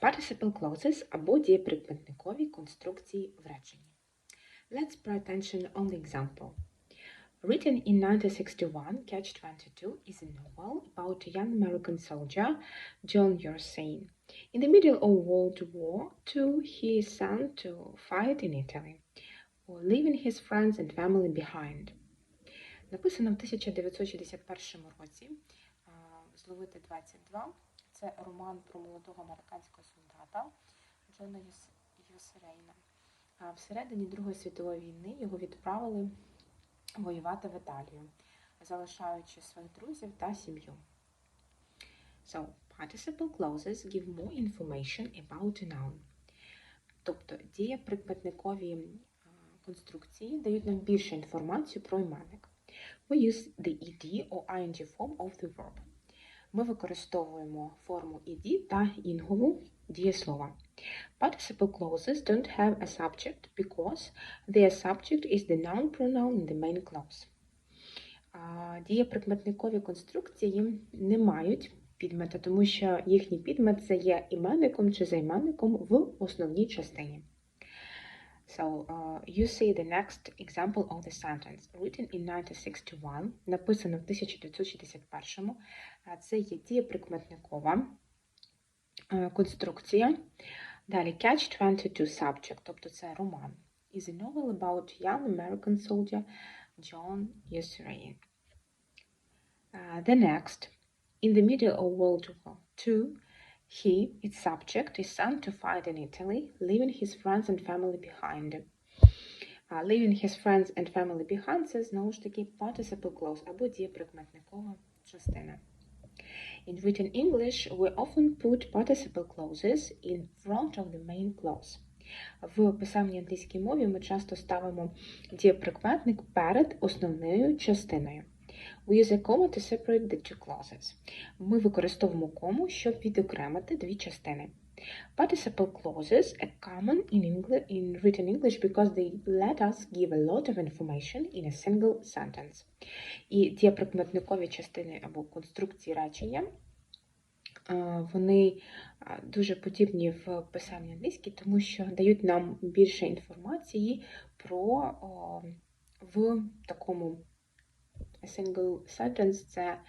Participle clauses або дієприкметникові конструкції в реченні. Let's pay attention on the example. Written in 1961, Catch 22 is a novel about a young American soldier, John Yersin. In the middle of World War II, he is sent to fight in Italy, leaving his friends and family behind. Написано в 1961 році. Зловити 22. Це роман про молодого американського солдата Джона Юсерейна. Всередині Другої світової війни його відправили воювати в Італію, залишаючи своїх друзів та сім'ю. So, participle clauses give more information about a noun. Тобто дієприкметникові а, конструкції дають нам більше інформацію про іменник. We use the ed or ing form of the verb. Ми використовуємо форму ed та інгову дієслова. Participle clauses don't have a subject because their subject is the noun pronoun in the main clause. Дієприкметникові конструкції не мають підмета, тому що їхній підмет це є іменником чи займенником в основній частині. So, uh, you see the next example of the sentence. Written in 1961, написано в 1961, а це є дієприкметникова е, конструкція. Далі Catch 22 subject, тобто це роман. Is a novel about young American soldier John Ussery. Uh, the next, in the middle of World War II, he, its subject, is sent to fight in Italy, leaving his friends and family behind. Uh, leaving his friends and family behind це знову ж таки participle clause або дієприкметникова частина. In written English, we often put participle clauses in front of the main clause. В писемній англійській мові ми часто ставимо дієприкметник перед основною частиною. We use a comma to separate the two clauses. Ми використовуємо кому, щоб відокремити дві частини. Participle clauses are common in, Engli- in written English because they let us give a lot of information in a single sentence. І дієприкметникові частини або конструкції речення вони дуже подібні в писанні англійській, тому що дають нам більше інформації про в такому single sentence це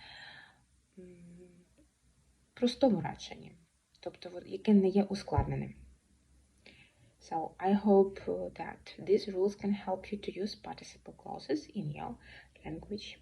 простому реченні, тобто яке не є ускладненим. So I hope uh, that these rules can help you to use participle clauses in your language.